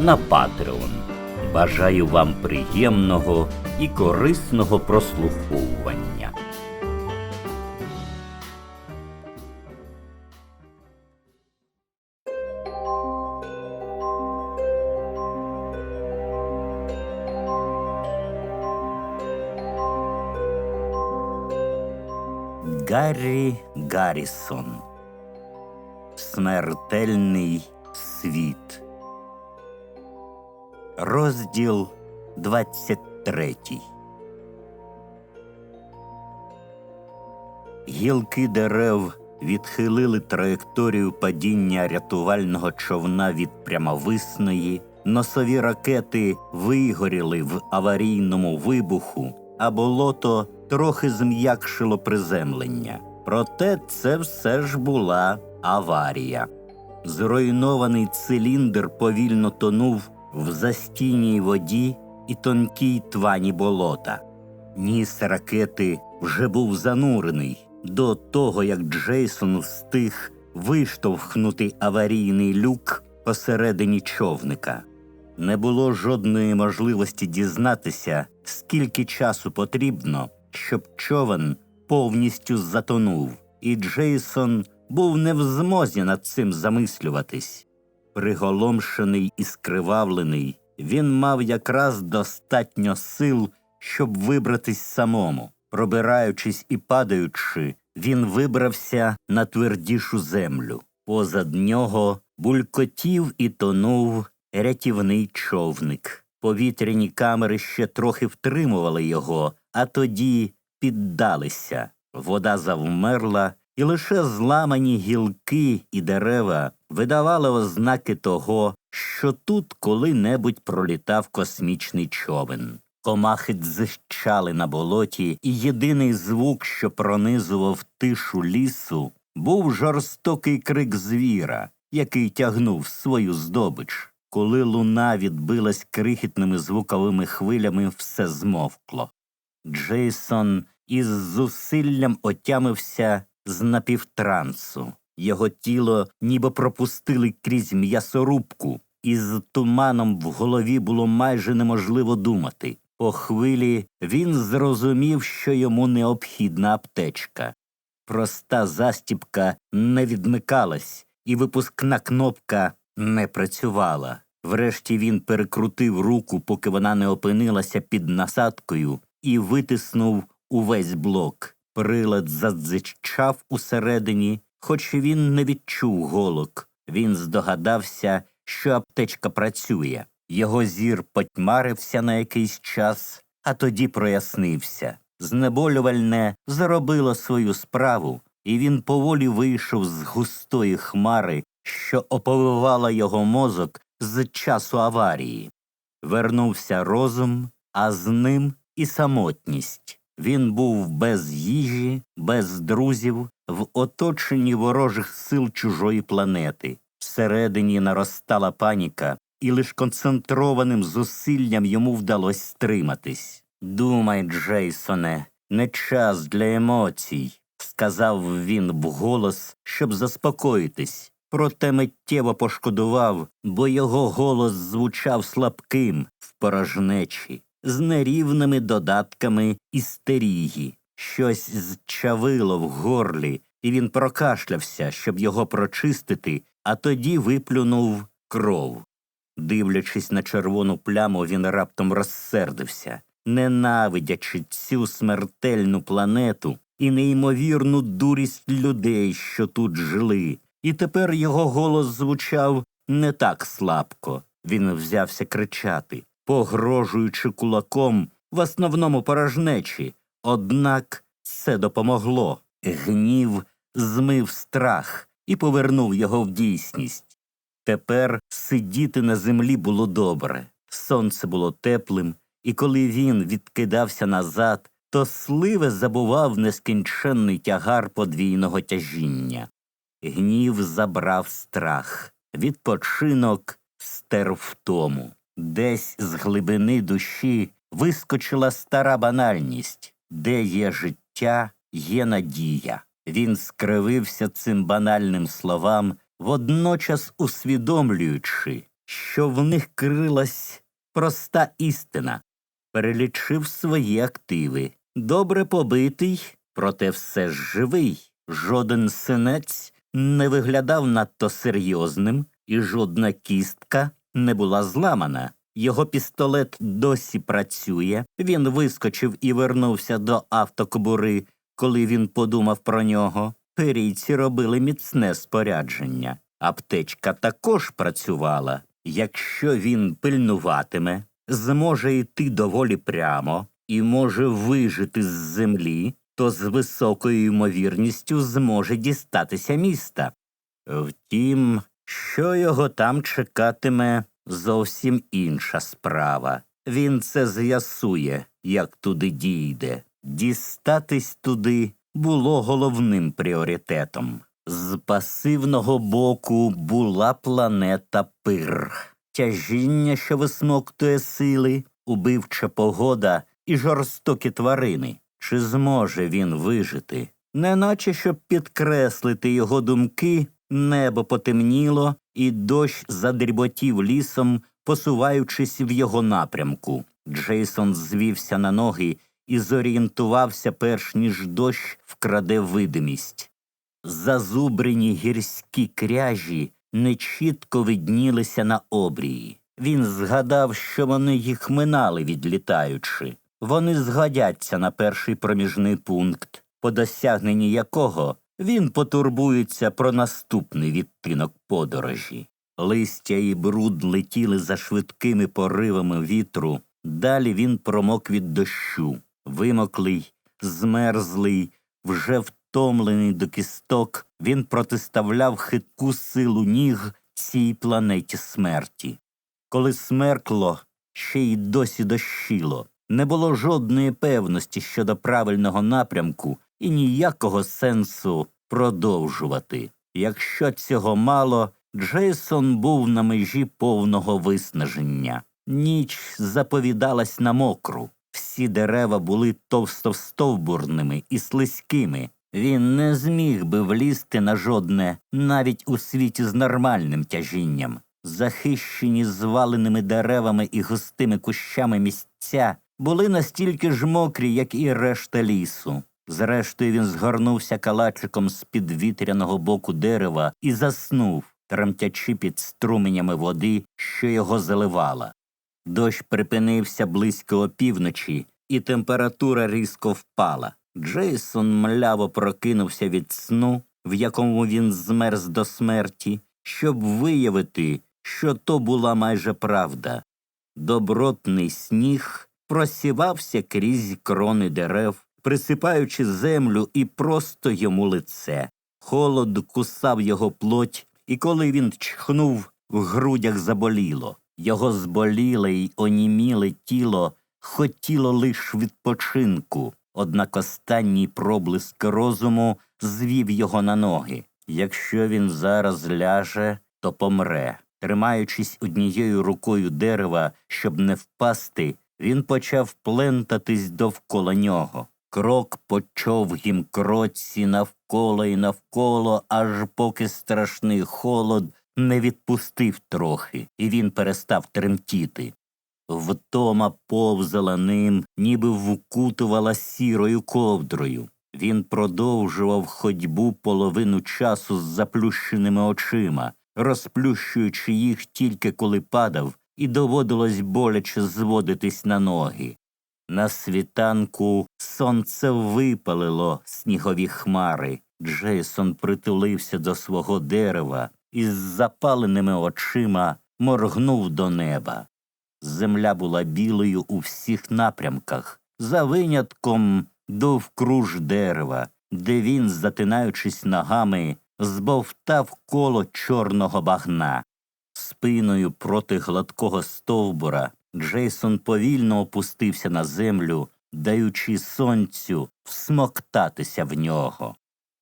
на Patreon. Бажаю вам приємного і корисного прослуховування. Гаррі Гаррісон Смертельний світ. Розділ 23 Гілки дерев відхилили траєкторію падіння рятувального човна від прямовисної, носові ракети вигоріли в аварійному вибуху, а болото трохи зм'якшило приземлення. Проте це все ж була аварія. Зруйнований циліндр повільно тонув в застійній воді і тонкій твані болота. Ніс ракети вже був занурений до того, як Джейсон встиг виштовхнути аварійний люк посередині човника. Не було жодної можливості дізнатися, скільки часу потрібно, щоб човен повністю затонув, і Джейсон був не в змозі над цим замислюватись. Приголомшений і скривавлений, він мав якраз достатньо сил, щоб вибратись самому. Пробираючись і падаючи, він вибрався на твердішу землю. Позад нього булькотів і тонув рятівний човник. Повітряні камери ще трохи втримували його, а тоді піддалися. Вода завмерла, і лише зламані гілки і дерева видавали ознаки того, що тут коли-небудь пролітав космічний човен. Комахи дзищали на болоті, і єдиний звук, що пронизував тишу лісу, був жорстокий крик звіра, який тягнув свою здобич. Коли луна відбилась крихітними звуковими хвилями, все змовкло. Джейсон із зусиллям отямився з напівтрансу. Його тіло ніби пропустили крізь м'ясорубку, і з туманом в голові було майже неможливо думати. По хвилі він зрозумів, що йому необхідна аптечка. Проста застіпка не відмикалась, і випускна кнопка не працювала. Врешті він перекрутив руку, поки вона не опинилася під насадкою, і витиснув увесь блок. Прилад задзичав усередині, хоч він не відчув голок. Він здогадався, що аптечка працює. Його зір потьмарився на якийсь час, а тоді прояснився. Знеболювальне зробило свою справу, і він поволі вийшов з густої хмари, що оповивала його мозок з часу аварії. Вернувся розум, а з ним і самотність. Він був без їжі, без друзів, в оточенні ворожих сил чужої планети. Всередині наростала паніка, і лиш концентрованим зусиллям йому вдалося стриматись. Думай, Джейсоне, не час для емоцій, сказав він вголос, щоб заспокоїтись. Проте миттєво пошкодував, бо його голос звучав слабким в порожнечі, з нерівними додатками істерії. Щось зчавило в горлі, і він прокашлявся, щоб його прочистити, а тоді виплюнув кров. Дивлячись на червону пляму, він раптом розсердився, ненавидячи цю смертельну планету і неймовірну дурість людей, що тут жили. І тепер його голос звучав не так слабко. Він взявся кричати, погрожуючи кулаком в основному порожнечі. Однак це допомогло. Гнів змив страх і повернув його в дійсність. Тепер сидіти на землі було добре. Сонце було теплим, і коли він відкидався назад, то сливе забував нескінченний тягар подвійного тяжіння. Гнів забрав страх, відпочинок стер втому. Десь з глибини душі вискочила стара банальність, де є життя, є надія. Він скривився цим банальним словам, водночас усвідомлюючи, що в них крилась проста істина. Перелічив свої активи. Добре побитий, проте все ж живий. Жоден синець не виглядав надто серйозним, і жодна кістка не була зламана. Його пістолет досі працює. Він вискочив і вернувся до автокобури, коли він подумав про нього. Перійці робили міцне спорядження. Аптечка також працювала. Якщо він пильнуватиме, зможе йти доволі прямо і може вижити з землі, то з високою ймовірністю зможе дістатися міста. Втім, що його там чекатиме, зовсім інша справа. Він це з'ясує, як туди дійде. Дістатись туди було головним пріоритетом. З пасивного боку була планета Пир, тяжіння, що висмоктує сили, убивча погода і жорстокі тварини. Чи зможе він вижити? Неначе щоб підкреслити його думки, небо потемніло, і дощ задріботів лісом, посуваючись в його напрямку. Джейсон звівся на ноги і зорієнтувався, перш ніж дощ вкраде видимість. Зазубрені гірські кряжі нечітко виднілися на обрії. Він згадав, що вони їх минали відлітаючи. Вони згодяться на перший проміжний пункт, по досягненні якого він потурбується про наступний відтинок подорожі. Листя і бруд летіли за швидкими поривами вітру. Далі він промок від дощу, вимоклий, змерзлий, вже втомлений до кісток, він протиставляв хитку силу ніг цій планеті смерті. Коли смеркло, ще й досі дощило. Не було жодної певності щодо правильного напрямку і ніякого сенсу продовжувати. Якщо цього мало, Джейсон був на межі повного виснаження. Ніч заповідалась на мокру. Всі дерева були товстовстовбурними і слизькими. Він не зміг би влізти на жодне, навіть у світі з нормальним тяжінням. Захищені зваленими деревами і густими кущами місця були настільки ж мокрі, як і решта лісу. Зрештою він згорнувся калачиком з під вітряного боку дерева і заснув, тремтячи під струменями води, що його заливала. Дощ припинився близько опівночі, і температура різко впала. Джейсон мляво прокинувся від сну, в якому він змерз до смерті, щоб виявити, що то була майже правда. Добротний сніг просівався крізь крони дерев, присипаючи землю і просто йому лице. Холод кусав його плоть, і коли він чхнув, в грудях заболіло. Його зболіле й оніміле тіло хотіло лиш відпочинку, однак останній проблиск розуму звів його на ноги. Якщо він зараз ляже, то помре. Тримаючись однією рукою дерева, щоб не впасти, він почав плентатись довкола нього. Крок по човгім кроці навколо і навколо, аж поки страшний холод не відпустив трохи, і він перестав тремтіти. Втома повзала ним, ніби вкутувала сірою ковдрою. Він продовжував ходьбу половину часу з заплющеними очима, розплющуючи їх тільки коли падав, і доводилось боляче зводитись на ноги. На світанку сонце випалило снігові хмари. Джейсон притулився до свого дерева і з запаленими очима моргнув до неба. Земля була білою у всіх напрямках, за винятком довкруж дерева, де він, затинаючись ногами, збовтав коло чорного багна. Спиною проти гладкого стовбура Джейсон повільно опустився на землю, даючи сонцю всмоктатися в нього.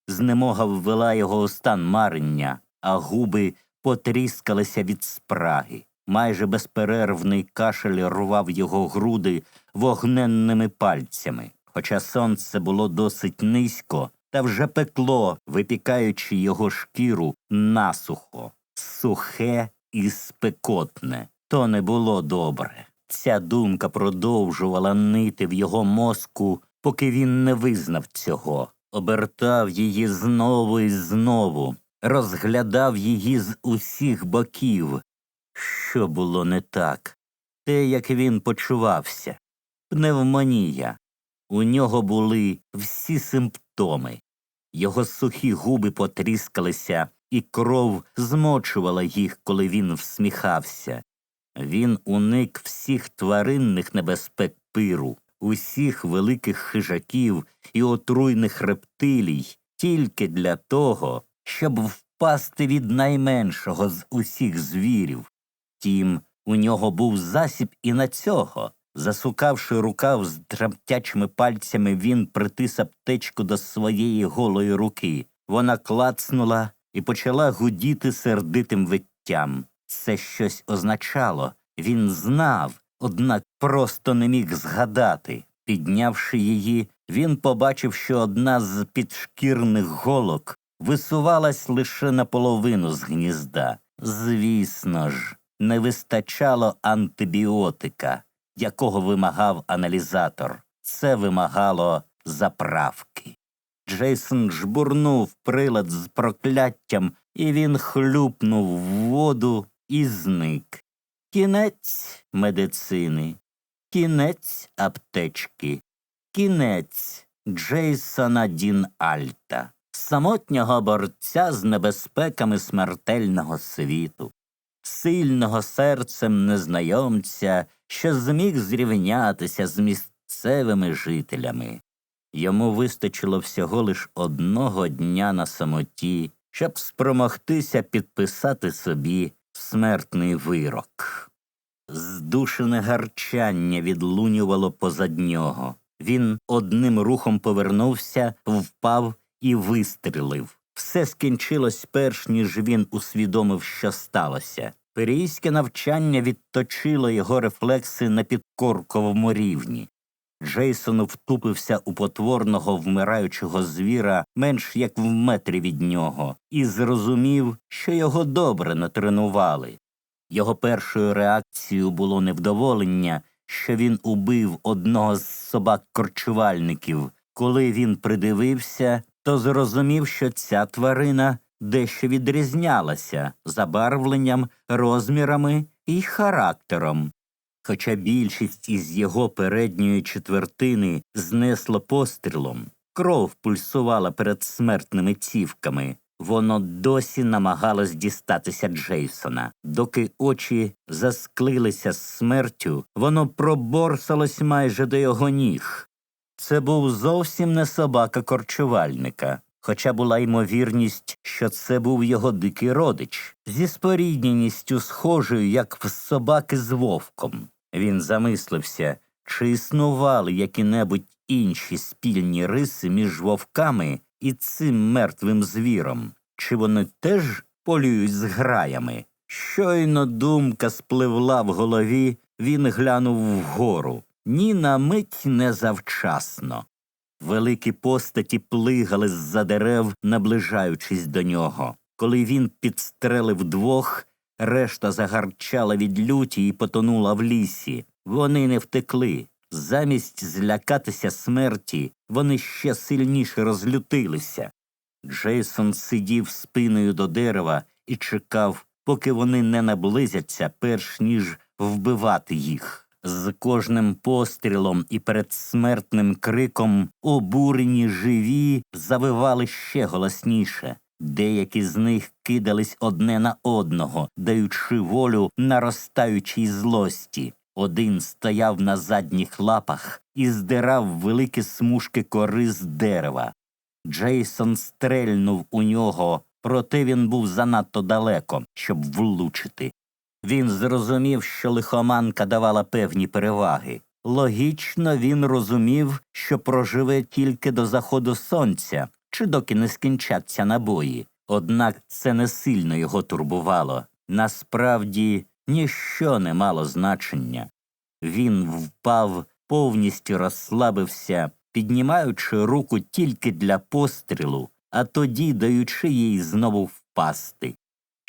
Знемога ввела його у стан марення, а губи потріскалися від спраги. Майже безперервний кашель рвав його груди вогненними пальцями. Хоча сонце було досить низько, та вже пекло, випікаючи його шкіру насухо, сухе і спекотне. То не було добре. Ця думка продовжувала нити в його мозку, поки він не визнав цього, обертав її знову і знову, розглядав її з усіх боків. Що було не так? Те, як він почувався. Пневмонія. У нього були всі симптоми. Його сухі губи потріскалися, і кров змочувала їх, коли він всміхався. Він уник всіх тваринних небезпек пиру, усіх великих хижаків і отруйних рептилій тільки для того, щоб впасти від найменшого з усіх звірів. Втім, у нього був засіб і на цього. Засукавши рукав з тремтячими пальцями, він притис аптечку до своєї голої руки. Вона клацнула і почала гудіти сердитим виттям. Це щось означало. Він знав, однак просто не міг згадати. Піднявши її, він побачив, що одна з підшкірних голок висувалась лише наполовину з гнізда. Звісно ж, не вистачало антибіотика, якого вимагав аналізатор. Це вимагало заправки. Джейсон жбурнув прилад з прокляттям, і він хлюпнув в воду і зник. Кінець медицини, кінець аптечки, кінець Джейсона Дін Альта, самотнього борця з небезпеками смертельного світу, сильного серцем незнайомця, що зміг зрівнятися з місцевими жителями. Йому вистачило всього лиш одного дня на самоті, щоб спромогтися підписати собі смертний вирок. Здушене гарчання відлунювало позад нього. Він одним рухом повернувся, впав і вистрілив. Все скінчилось перш ніж він усвідомив, що сталося. Перійське навчання відточило його рефлекси на підкорковому рівні. Джейсон втупився у потворного вмираючого звіра менш як в метрі від нього, і зрозумів, що його добре натренували. Його першою реакцією було невдоволення, що він убив одного з собак-корчувальників. Коли він придивився, то зрозумів, що ця тварина дещо відрізнялася забарвленням, розмірами і характером. Хоча більшість із його передньої четвертини знесло пострілом, кров пульсувала перед смертними цівками. Воно досі намагалось дістатися Джейсона. Доки очі засклилися з смертю, воно проборсалось майже до його ніг. Це був зовсім не собака корчувальника, хоча була ймовірність, що це був його дикий родич, зі спорідненістю схожою, як в собаки з вовком. Він замислився, чи існували які-небудь інші спільні риси між вовками і цим мертвим звіром, чи вони теж полюють з граями. Щойно думка спливла в голові, він глянув вгору. Ні на мить не завчасно. Великі постаті плигали з-за дерев, наближаючись до нього. Коли він підстрелив двох, решта загарчала від люті і потонула в лісі. Вони не втекли. Замість злякатися смерті, вони ще сильніше розлютилися. Джейсон сидів спиною до дерева і чекав, поки вони не наблизяться, перш ніж вбивати їх. З кожним пострілом і передсмертним криком обурені живі завивали ще голосніше. Деякі з них кидались одне на одного, даючи волю наростаючій злості. Один стояв на задніх лапах і здирав великі смужки кори з дерева. Джейсон стрельнув у нього, проте він був занадто далеко, щоб влучити. Він зрозумів, що лихоманка давала певні переваги. Логічно він розумів, що проживе тільки до заходу сонця, чи доки не скінчаться набої. Однак це не сильно його турбувало. Насправді ніщо не мало значення. Він впав, повністю розслабився, піднімаючи руку тільки для пострілу, а тоді даючи їй знову впасти.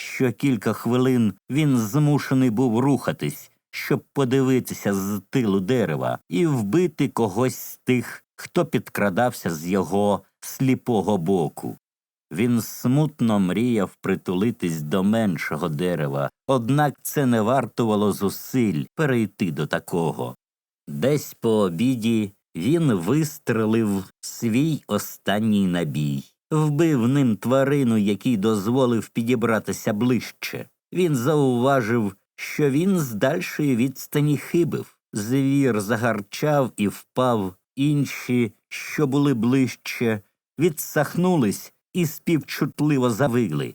Що кілька хвилин він змушений був рухатись, щоб подивитися з тилу дерева і вбити когось з тих, хто підкрадався з його сліпого боку. Він смутно мріяв притулитись до меншого дерева, однак це не вартувало зусиль перейти до такого. Десь по обіді він вистрелив свій останній набій, вбив ним тварину, який дозволив підібратися ближче. Він зауважив, що він з дальшої відстані хибив. Звір загарчав і впав, інші, що були ближче, відсахнулись і співчутливо завигли.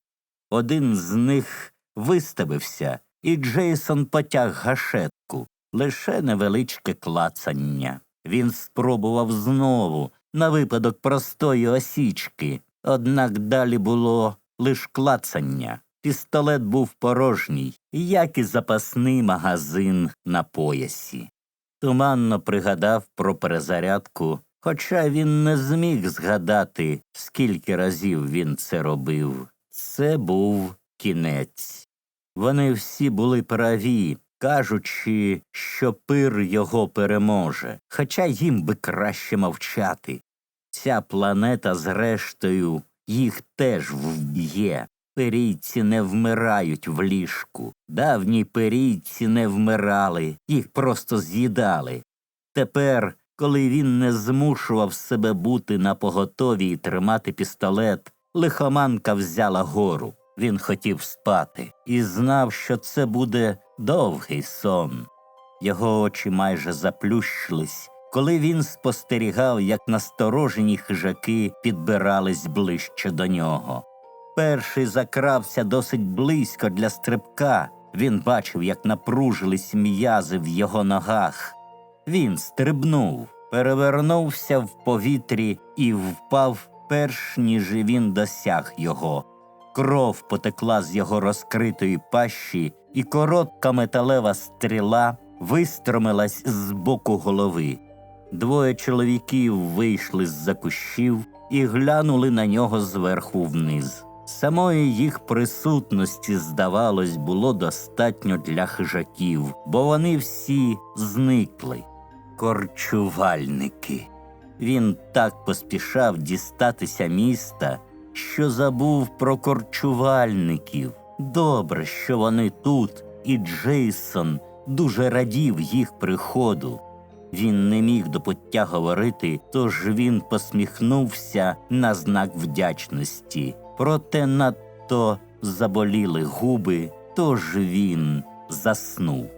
Один з них виставився, і Джейсон потяг гашетку, лише невеличке клацання. Він спробував знову, на випадок простої осічки, однак далі було лиш клацання. Пістолет був порожній, як і запасний магазин на поясі. Туманно пригадав про перезарядку, хоча він не зміг згадати, скільки разів він це робив. Це був кінець. Вони всі були праві, кажучи, що пир його переможе, хоча їм би краще мовчати. Ця планета, зрештою, їх теж вб'є. Перійці не вмирають в ліжку. Давні перійці не вмирали, їх просто з'їдали. Тепер, коли він не змушував себе бути на поготові і тримати пістолет, лихоманка взяла гору. Він хотів спати і знав, що це буде довгий сон. Його очі майже заплющились, коли він спостерігав, як насторожені хижаки підбирались ближче до нього. Перший закрався досить близько для стрибка. Він бачив, як напружились м'язи в його ногах. Він стрибнув, перевернувся в повітрі і впав, перш ніж він досяг його. Кров потекла з його розкритої пащі, і коротка металева стріла вистромилась з боку голови. Двоє чоловіків вийшли з-за кущів і глянули на нього зверху вниз. Самої їх присутності, здавалось, було достатньо для хижаків, бо вони всі зникли. Корчувальники. Він так поспішав дістатися міста, що забув про корчувальників. Добре, що вони тут, і Джейсон дуже радів їх приходу. Він не міг до пуття говорити, тож він посміхнувся на знак вдячності. Проте надто заболіли губи, тож він заснув.